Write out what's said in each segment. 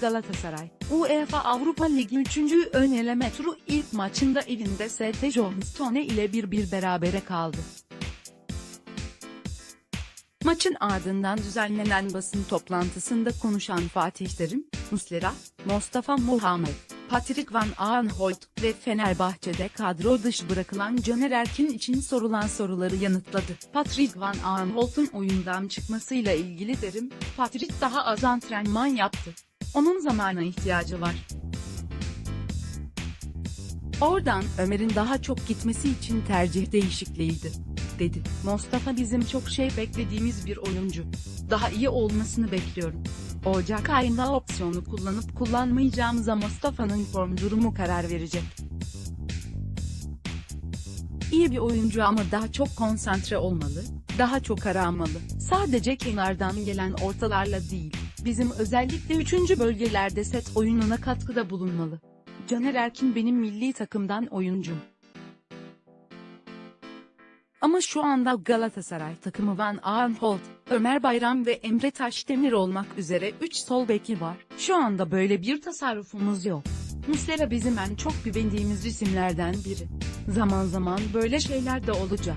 Galatasaray, UEFA Avrupa Ligi 3. ön eleme turu ilk maçında evinde ST Johnstone ile 1-1 berabere kaldı. Maçın ardından düzenlenen basın toplantısında konuşan Fatih Terim, Muslera, Mustafa Muhammed, Patrick Van Aanholt ve Fenerbahçe'de kadro dışı bırakılan Caner Erkin için sorulan soruları yanıtladı. Patrick Van Aanholt'un oyundan çıkmasıyla ilgili Terim, Patrick daha az antrenman yaptı. Onun zamana ihtiyacı var. Oradan Ömer'in daha çok gitmesi için tercih değişikliğiydi dedi. Mustafa bizim çok şey beklediğimiz bir oyuncu. Daha iyi olmasını bekliyorum. Ocak ayında opsiyonu kullanıp kullanmayacağımıza Mustafa'nın form durumu karar verecek. İyi bir oyuncu ama daha çok konsantre olmalı, daha çok aramalı. Sadece kenardan gelen ortalarla değil, bizim özellikle 3. bölgelerde set oyununa katkıda bulunmalı. Caner Erkin benim milli takımdan oyuncum. Ama şu anda Galatasaray takımı Van Aanholt, Ömer Bayram ve Emre Taşdemir olmak üzere 3 sol beki var. Şu anda böyle bir tasarrufumuz yok. Muslera bizim en çok güvendiğimiz isimlerden biri. Zaman zaman böyle şeyler de olacak.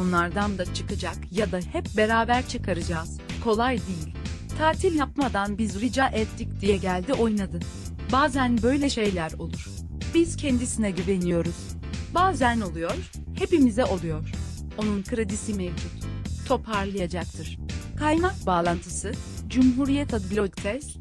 Onlardan da çıkacak ya da hep beraber çıkaracağız. Kolay değil. Tatil yapmadan biz rica ettik diye geldi oynadı. Bazen böyle şeyler olur. Biz kendisine güveniyoruz. Bazen oluyor, hepimize oluyor. Onun kredisi mevcut. Toparlayacaktır. Kaynak bağlantısı, Cumhuriyet Adlı Test,